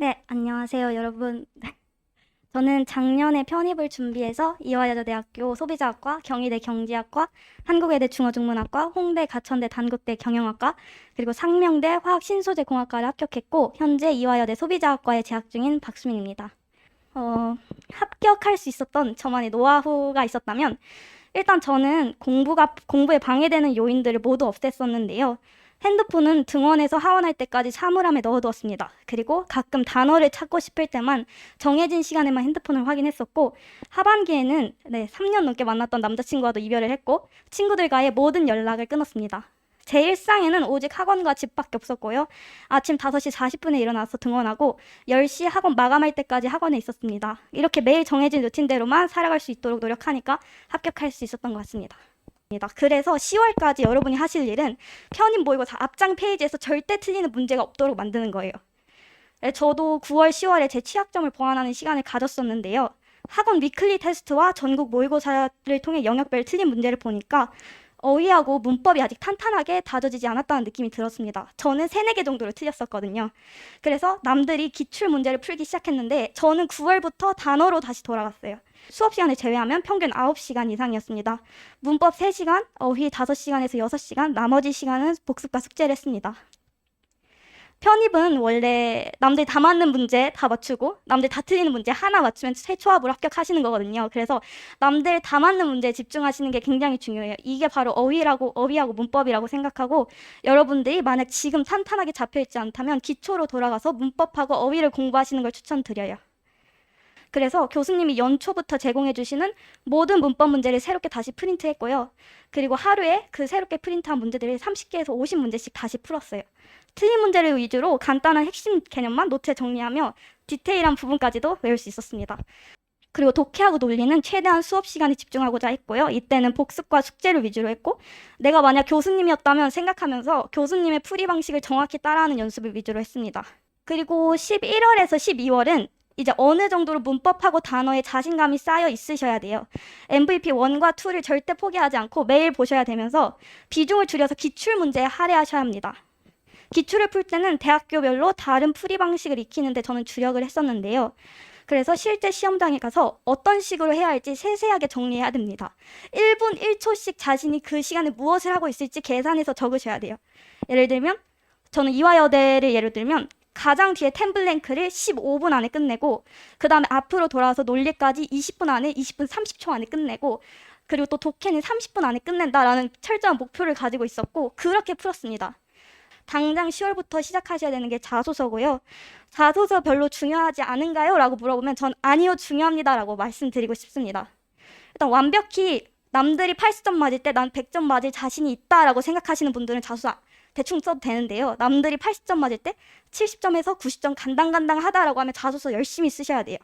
네, 안녕하세요, 여러분. 네. 저는 작년에 편입을 준비해서 이화여자대학교 소비자학과, 경희대 경제학과, 한국외대 중어중문학과, 홍대 가천대 단국대 경영학과, 그리고 상명대 화학신소재공학과를 합격했고, 현재 이화여대 소비자학과에 재학 중인 박수민입니다. 어, 합격할 수 있었던 저만의 노하우가 있었다면, 일단 저는 공부가, 공부에 방해되는 요인들을 모두 없앴었는데요. 핸드폰은 등원에서 하원할 때까지 사물함에 넣어두었습니다. 그리고 가끔 단어를 찾고 싶을 때만 정해진 시간에만 핸드폰을 확인했었고 하반기에는 네, 3년 넘게 만났던 남자친구와도 이별을 했고 친구들과의 모든 연락을 끊었습니다. 제 일상에는 오직 학원과 집밖에 없었고요. 아침 5시 40분에 일어나서 등원하고 10시 학원 마감할 때까지 학원에 있었습니다. 이렇게 매일 정해진 루틴대로만 살아갈 수 있도록 노력하니까 합격할 수 있었던 것 같습니다. 그래서 10월까지 여러분이 하실 일은 편입 모의고사 앞장 페이지에서 절대 틀리는 문제가 없도록 만드는 거예요. 네, 저도 9월, 10월에 제 취약점을 보완하는 시간을 가졌었는데요. 학원 위클리 테스트와 전국 모의고사를 통해 영역별 틀린 문제를 보니까 어휘하고 문법이 아직 탄탄하게 다져지지 않았다는 느낌이 들었습니다. 저는 3, 4개 정도를 틀렸었거든요. 그래서 남들이 기출 문제를 풀기 시작했는데 저는 9월부터 단어로 다시 돌아갔어요. 수업 시간을 제외하면 평균 9시간 이상이었습니다. 문법 3시간, 어휘 5시간에서 6시간, 나머지 시간은 복습과 숙제를 했습니다. 편입은 원래 남들 다 맞는 문제 다 맞추고 남들 다 틀리는 문제 하나 맞추면 최초합으로 합격하시는 거거든요. 그래서 남들 다 맞는 문제에 집중하시는 게 굉장히 중요해요. 이게 바로 어휘라고 어휘하고 문법이라고 생각하고 여러분들이 만약 지금 탄탄하게 잡혀 있지 않다면 기초로 돌아가서 문법하고 어휘를 공부하시는 걸 추천드려요. 그래서 교수님이 연초부터 제공해 주시는 모든 문법 문제를 새롭게 다시 프린트했고요. 그리고 하루에 그 새롭게 프린트한 문제들을 30개에서 50문제씩 다시 풀었어요. 틀린 문제를 위주로 간단한 핵심 개념만 노트에 정리하며 디테일한 부분까지도 외울 수 있었습니다. 그리고 독해하고 논리는 최대한 수업 시간에 집중하고자 했고요. 이때는 복습과 숙제를 위주로 했고, 내가 만약 교수님이었다면 생각하면서 교수님의 풀이 방식을 정확히 따라하는 연습을 위주로 했습니다. 그리고 11월에서 12월은 이제 어느 정도로 문법하고 단어에 자신감이 쌓여 있으셔야 돼요. MVP 1과 2를 절대 포기하지 않고 매일 보셔야 되면서 비중을 줄여서 기출 문제에 할애하셔야 합니다. 기출을 풀 때는 대학교별로 다른 풀이 방식을 익히는데 저는 주력을 했었는데요. 그래서 실제 시험장에 가서 어떤 식으로 해야 할지 세세하게 정리해야 됩니다. 1분 1초씩 자신이 그 시간에 무엇을 하고 있을지 계산해서 적으셔야 돼요. 예를 들면 저는 이화여대를 예를 들면 가장 뒤에 템블랭크를 15분 안에 끝내고 그 다음에 앞으로 돌아와서 논리까지 20분 안에 20분 30초 안에 끝내고 그리고 또 독해는 30분 안에 끝낸다라는 철저한 목표를 가지고 있었고 그렇게 풀었습니다. 당장 10월부터 시작하셔야 되는 게 자소서고요. 자소서 별로 중요하지 않은가요? 라고 물어보면 전 아니요 중요합니다 라고 말씀드리고 싶습니다. 일단 완벽히 남들이 80점 맞을 때 난 100점 맞을 자신이 있다라고 생각하시는 분들은 자소서 대충 써도 되는데요. 남들이 80점 맞을 때 70점에서 90점 간당간당하다라고 하면 자소서 열심히 쓰셔야 돼요.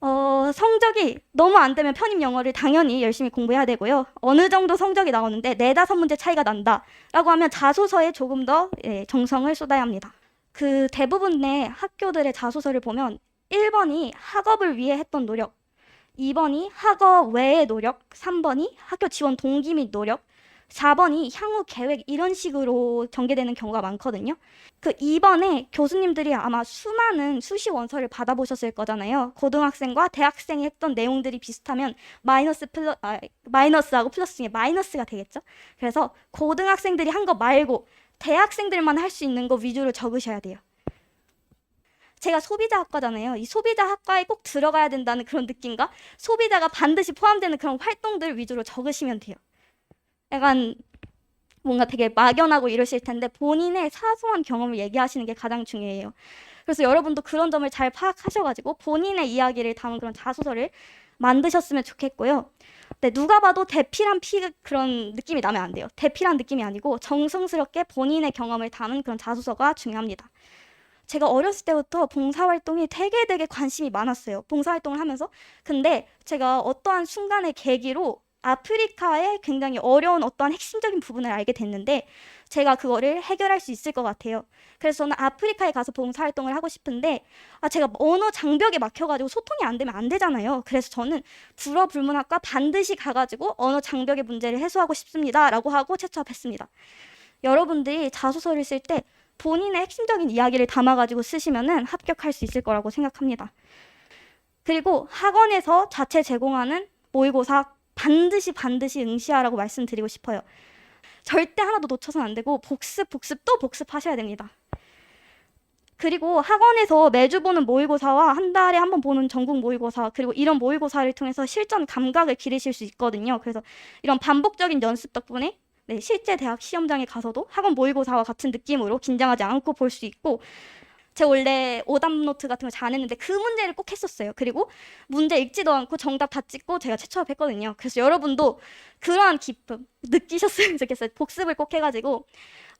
어, 성적이 너무 안 되면 편입 영어를 당연히 열심히 공부해야 되고요. 어느 정도 성적이 나오는데 네다섯 문제 차이가 난다라고 하면 자소서에 조금 더 예, 정성을 쏟아야 합니다. 그 대부분의 학교들의 자소서를 보면 1번이 학업을 위해 했던 노력, 2번이 학업 외의 노력, 3번이 학교 지원 동기 및 노력, 4번이 향후 계획 이런 식으로 전개되는 경우가 많거든요. 그 2번에 교수님들이 아마 수많은 수시 원서를 받아보셨을 거잖아요. 고등학생과 대학생이 했던 내용들이 비슷하면 마이너스 플러 아, 마이너스하고 플러스 중에 마이너스가 되겠죠. 그래서 고등학생들이 한 거 말고 대학생들만 할 수 있는 거 위주로 적으셔야 돼요. 제가 소비자 학과잖아요. 이 소비자 학과에 꼭 들어가야 된다는 그런 느낌과 소비자가 반드시 포함되는 그런 활동들 위주로 적으시면 돼요. 약간 뭔가 되게 막연하고 이러실 텐데 본인의 사소한 경험을 얘기하시는 게 가장 중요해요. 그래서 여러분도 그런 점을 잘 파악하셔가지고 본인의 이야기를 담은 그런 자소서를 만드셨으면 좋겠고요. 네, 누가 봐도 대필한 피 그런 느낌이 나면 안 돼요. 대필한 느낌이 아니고 정성스럽게 본인의 경험을 담은 그런 자소서가 중요합니다. 제가 어렸을 때부터 봉사활동이 되게 되게 관심이 많았어요. 봉사활동을 하면서. 근데 제가 어떠한 순간의 계기로 아프리카의 굉장히 어려운 어떠한 핵심적인 부분을 알게 됐는데 제가 그거를 해결할 수 있을 것 같아요. 그래서 저는 아프리카에 가서 봉사 활동을 하고 싶은데 아 제가 언어 장벽에 막혀가지고 소통이 안 되면 안 되잖아요. 그래서 저는 불어 불문학과 반드시 가가지고 언어 장벽의 문제를 해소하고 싶습니다라고 하고 채취합했습니다. 여러분들이 자소서를 쓸 때 본인의 핵심적인 이야기를 담아가지고 쓰시면은 합격할 수 있을 거라고 생각합니다. 그리고 학원에서 자체 제공하는 모의고사 반드시 반드시 응시하라고 말씀드리고 싶어요. 절대 하나도 놓쳐서는 안 되고 복습 복습 또 복습하셔야 됩니다. 그리고 학원에서 매주 보는 모의고사와 한 달에 한 번 보는 전국 모의고사 그리고 이런 모의고사를 통해서 실전 감각을 기르실 수 있거든요. 그래서 이런 반복적인 연습 덕분에 네, 실제 대학 시험장에 가서도 학원 모의고사와 같은 느낌으로 긴장하지 않고 볼 수 있고 제가 원래 오답 노트 같은 거잘안 했는데 그 문제를 꼭 했었어요. 그리고 문제 읽지도 않고 정답 다 찍고 제가 최초합했거든요. 그래서 여러분도 그러한 기쁨 느끼셨으면 좋겠어요. 복습을 꼭 해가지고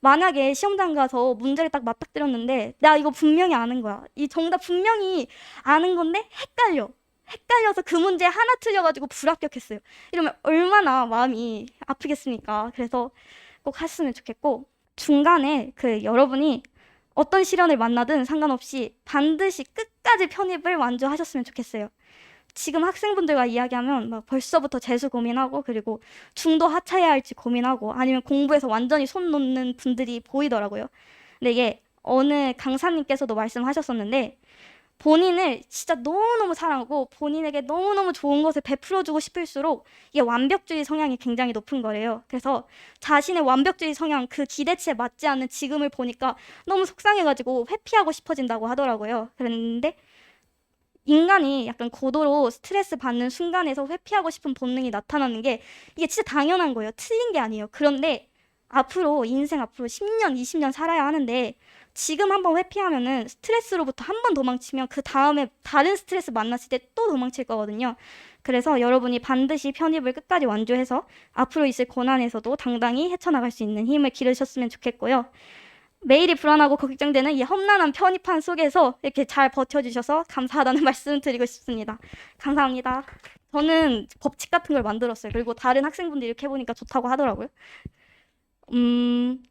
만약에 시험장 가서 문제를 딱 맞닥뜨렸는데 나 이거 분명히 아는 거야. 이 정답 분명히 아는 건데 헷갈려. 헷갈려서 그 문제 하나 틀려가지고 불합격했어요. 이러면 얼마나 마음이 아프겠습니까? 그래서 꼭 하셨으면 좋겠고 중간에 그 여러분이 어떤 시련을 만나든 상관없이 반드시 끝까지 편입을 완주하셨으면 좋겠어요. 지금 학생분들과 이야기하면 막 벌써부터 재수 고민하고 그리고 중도 하차해야 할지 고민하고 아니면 공부에서 완전히 손 놓는 분들이 보이더라고요. 근데 이게 어느 강사님께서도 말씀하셨었는데 본인을 진짜 너무너무 사랑하고 본인에게 너무너무 좋은 것을 베풀어주고 싶을수록 이게 완벽주의 성향이 굉장히 높은 거래요. 그래서 자신의 완벽주의 성향 그 기대치에 맞지 않는 지금을 보니까 너무 속상해가지고 회피하고 싶어진다고 하더라고요. 그랬는데 인간이 약간 고도로 스트레스 받는 순간에서 회피하고 싶은 본능이 나타나는 게 이게 진짜 당연한 거예요. 틀린 게 아니에요. 그런데 앞으로 인생 앞으로 10년, 20년 살아야 하는데 지금 한번 회피하면은 스트레스로부터 한 번 도망치면 그 다음에 다른 스트레스 만났을 때 또 도망칠 거거든요. 그래서 여러분이 반드시 편입을 끝까지 완주해서 앞으로 있을 고난에서도 당당히 헤쳐나갈 수 있는 힘을 기르셨으면 좋겠고요. 매일이 불안하고 걱정되는 이 험난한 편입판 속에서 이렇게 잘 버텨주셔서 감사하다는 말씀 드리고 싶습니다. 감사합니다. 저는 법칙 같은 걸 만들었어요. 그리고 다른 학생분들이 이렇게 해보니까 좋다고 하더라고요. 음,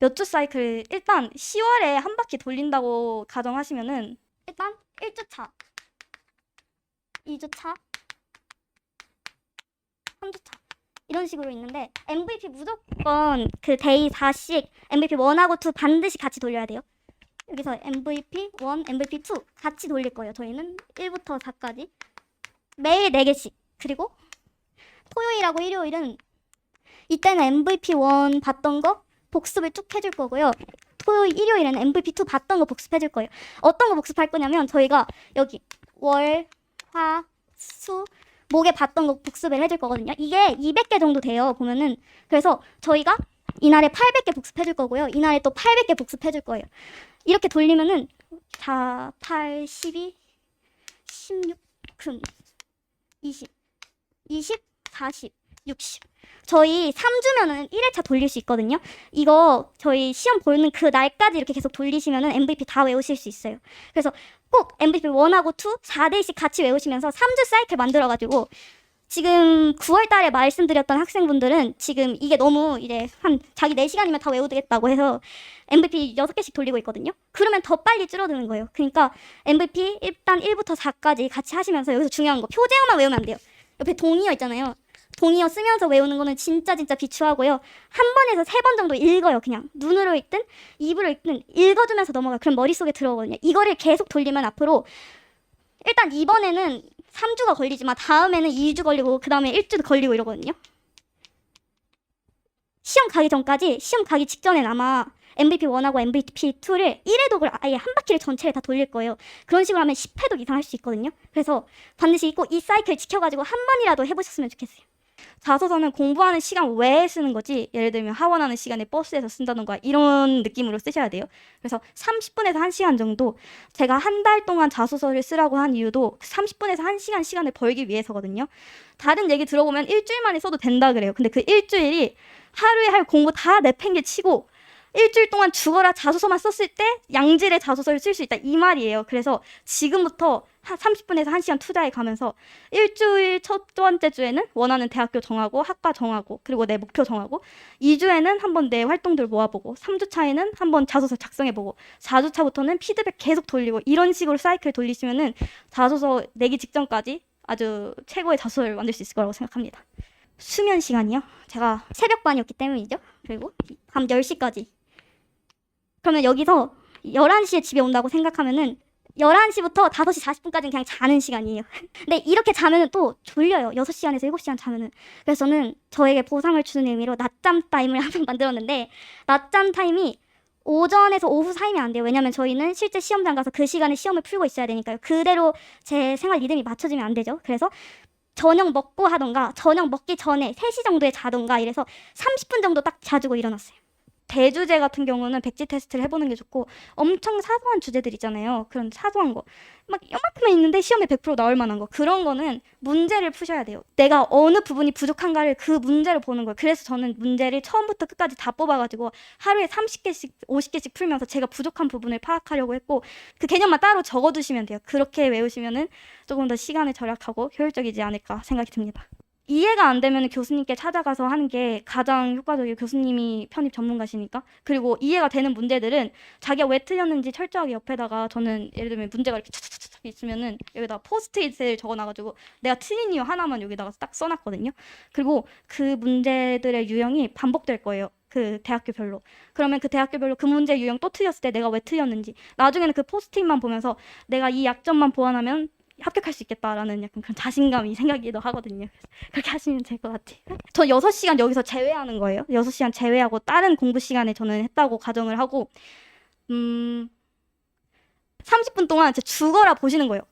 몇 주 사이클 일단 10월에 한 바퀴 돌린다고 가정하시면은 일단 1주 차, 2주 차, 3주 차 이런 식으로 있는데 MVP 무조건 그 데이 4씩 MVP 1하고 2 반드시 같이 돌려야 돼요. 여기서 MVP 1, MVP 2 같이 돌릴 거예요. 저희는 1부터 4까지 매일 4개씩 그리고 토요일하고 일요일은 이때는 MVP 1 봤던 거 복습을 쭉 해줄 거고요. 토요일, 일요일에는 MVP 2 봤던 거 복습해줄 거예요. 어떤 거 복습할 거냐면 저희가 여기 월, 화, 수, 목에 봤던 거 복습을 해줄 거거든요. 이게 200개 정도 돼요. 보면은 그래서 저희가 이날에 800개 복습해줄 거고요. 이날에 또 800개 복습해줄 거예요. 이렇게 돌리면은 4, 8, 12, 16, 금, 20, 20, 40, 60. 저희 3주면은 1회차 돌릴 수 있거든요. 이거 저희 시험 보는 그 날까지 이렇게 계속 돌리시면은 MVP 다 외우실 수 있어요. 그래서 꼭 MVP 1하고 2, 4대씩 같이 외우시면서 3주 사이클 만들어가지고 지금 9월 달에 말씀드렸던 학생분들은 지금 이게 너무 이제 한 자기 4시간이면 다 외우겠다고 해서 MVP 6개씩 돌리고 있거든요. 그러면 더 빨리 줄어드는 거예요. 그러니까 MVP 일단 1부터 4까지 같이 하시면서 여기서 중요한 거 표제어만 외우면 안 돼요. 옆에 동의어 있잖아요. 동의어 쓰면서 외우는 거는 진짜 진짜 비추하고요. 한 번에서 세 번 정도 읽어요. 그냥 눈으로 읽든 입으로 읽든 읽어주면서 넘어가. 그럼 머릿속에 들어오거든요. 이거를 계속 돌리면 앞으로 일단 이번에는 3주가 걸리지만 다음에는 2주 걸리고 그 다음에 1주 걸리고 이러거든요. 시험 가기 전까지 시험 가기 직전엔 아마 MVP 1하고 MVP 2를 1회 독을 아예 한 바퀴를 전체를 다 돌릴 거예요. 그런 식으로 하면 10회 독 이상 할 수 있거든요. 그래서 반드시 꼭 이 사이클 지켜가지고 한 번이라도 해보셨으면 좋겠어요. 자소서는 공부하는 시간 외에 쓰는 거지 예를 들면 하원하는 시간에 버스에서 쓴다던가 이런 느낌으로 쓰셔야 돼요. 그래서 30분에서 1시간 정도 제가 한 달 동안 자소서를 쓰라고 한 이유도 30분에서 1시간 시간을 벌기 위해서거든요. 다른 얘기 들어보면 일주일 만에 써도 된다 그래요. 근데 그 일주일이 하루에 할 공부 다 내팽개치고 일주일 동안 죽어라 자소서만 썼을 때 양질의 자소서를 쓸 수 있다 이 말이에요. 그래서 지금부터 한 30분에서 1시간 투자해 가면서 일주일 첫 번째 주에는 원하는 대학교 정하고 학과 정하고 그리고 내 목표 정하고 2주에는 한번 내 활동들 모아보고 3주 차에는 한번 자소서 작성해보고 4주 차부터는 피드백 계속 돌리고 이런 식으로 사이클 돌리시면은 자소서 내기 직전까지 아주 최고의 자소서를 만들 수 있을 거라고 생각합니다. 수면 시간이요? 제가 새벽반이었기 때문이죠. 그리고 밤 10시까지 그러면 여기서 11시에 집에 온다고 생각하면은 11시부터 5시 40분까지는 그냥 자는 시간이에요. 근데 이렇게 자면은 또 졸려요. 6시간에서 7시 간 자면은. 그래서 저는 저에게 보상을 주는 의미로 낮잠 타임을 한번 만들었는데 낮잠 타임이 오전에서 오후 사이면 안 돼요. 왜냐면 저희는 실제 시험장 가서 그 시간에 시험을 풀고 있어야 되니까요. 그대로 제 생활 리듬이 맞춰지면 안 되죠. 그래서 저녁 먹고 하던가 저녁 먹기 전에 3시 정도에 자던가 이래서 30분 정도 딱 자주고 일어났어요. 대주제 같은 경우는 백지 테스트를 해보는 게 좋고 엄청 사소한 주제들 있잖아요. 그런 사소한 거. 막 요만큼만 있는데 시험에 100% 나올 만한 거. 그런 거는 문제를 푸셔야 돼요. 내가 어느 부분이 부족한가를 그 문제를 보는 거예요. 그래서 저는 문제를 처음부터 끝까지 다 뽑아가지고 하루에 30개씩, 50개씩 풀면서 제가 부족한 부분을 파악하려고 했고 그 개념만 따로 적어두시면 돼요. 그렇게 외우시면은 조금 더 시간을 절약하고 효율적이지 않을까 생각이 듭니다. 이해가 안 되면 교수님께 찾아가서 하는 게 가장 효과적이에요. 교수님이 편입 전문가시니까. 그리고 이해가 되는 문제들은 자기가 왜 틀렸는지 철저하게 옆에다가 저는 예를 들면 문제가 이렇게 차차차차 있으면은 여기다 포스트잇을 적어놔가지고 내가 틀린 이유 하나만 여기다가 딱 써놨거든요. 그리고 그 문제들의 유형이 반복될 거예요. 그 대학교별로. 그러면 그 대학교별로 그 문제 유형 또 틀렸을 때 내가 왜 틀렸는지. 나중에는 그 포스트잇만 보면서 내가 이 약점만 보완하면 합격할 수 있겠다라는 약간 그런 자신감이 생기기도 하거든요. 그렇게 하시면 될 것 같아요. 저 6시간 여기서 제외하는 거예요. 6시간 제외하고 다른 공부 시간에 저는 했다고 가정을 하고 음 30분 동안 진짜 죽어라 보시는 거예요.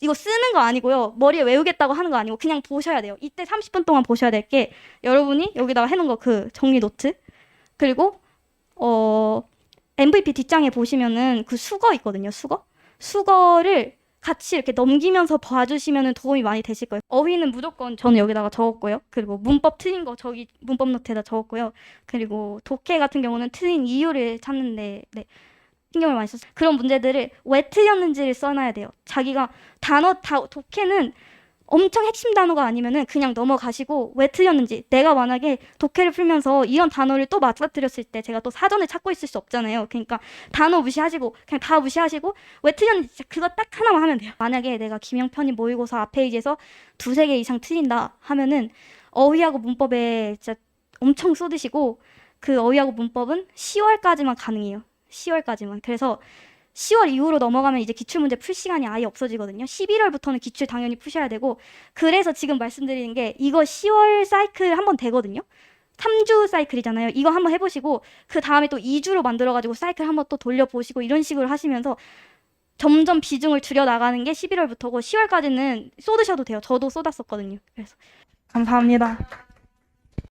이거 쓰는 거 아니고요. 머리에 외우겠다고 하는 거 아니고 그냥 보셔야 돼요. 이때 30분 동안 보셔야 될 게 여러분이 여기다가 해놓은 거 그 정리 노트 그리고 어 MVP 뒷장에 보시면은 그 수거 있거든요. 수거 수거를 같이 이렇게 넘기면서 봐주시면 도움이 많이 되실 거예요. 어휘는 무조건 저는 여기다가 적었고요. 그리고 문법 틀린 거 저기 문법 노트에다 적었고요. 그리고 독해 같은 경우는 틀린 이유를 찾는데 네, 신경을 많이 썼어요. 그런 문제들을 왜 틀렸는지를 써놔야 돼요. 자기가 단어 다 독해는 엄청 핵심 단어가 아니면은 그냥 넘어가시고 왜 틀렸는지 내가 만약에 독해를 풀면서 이런 단어를 또 맞닥뜨렸을 때 제가 또 사전을 찾고 있을 수 없잖아요. 그러니까 단어 무시하시고 그냥 다 무시하시고 왜 틀렸는지 그거 딱 하나만 하면 돼요. 만약에 내가 김영편이 모의고사 앞 페이지에서 두세 개 이상 틀린다 하면은 어휘하고 문법에 진짜 엄청 쏟으시고 그 어휘하고 문법은 10월까지만 가능해요. 10월까지만. 그래서 10월 이후로 넘어가면 이제 기출문제 풀 시간이 아예 없어지거든요. 11월부터는 기출 당연히 푸셔야 되고 그래서 지금 말씀드리는 게 이거 10월 사이클 한번 되거든요. 3주 사이클이잖아요. 이거 한번 해보시고 그 다음에 또 2주로 만들어가지고 사이클 한번 또 돌려보시고 이런 식으로 하시면서 점점 비중을 줄여 나가는 게 11월부터고 10월까지는 쏟으셔도 돼요. 저도 쏟았었거든요. 그래서 감사합니다.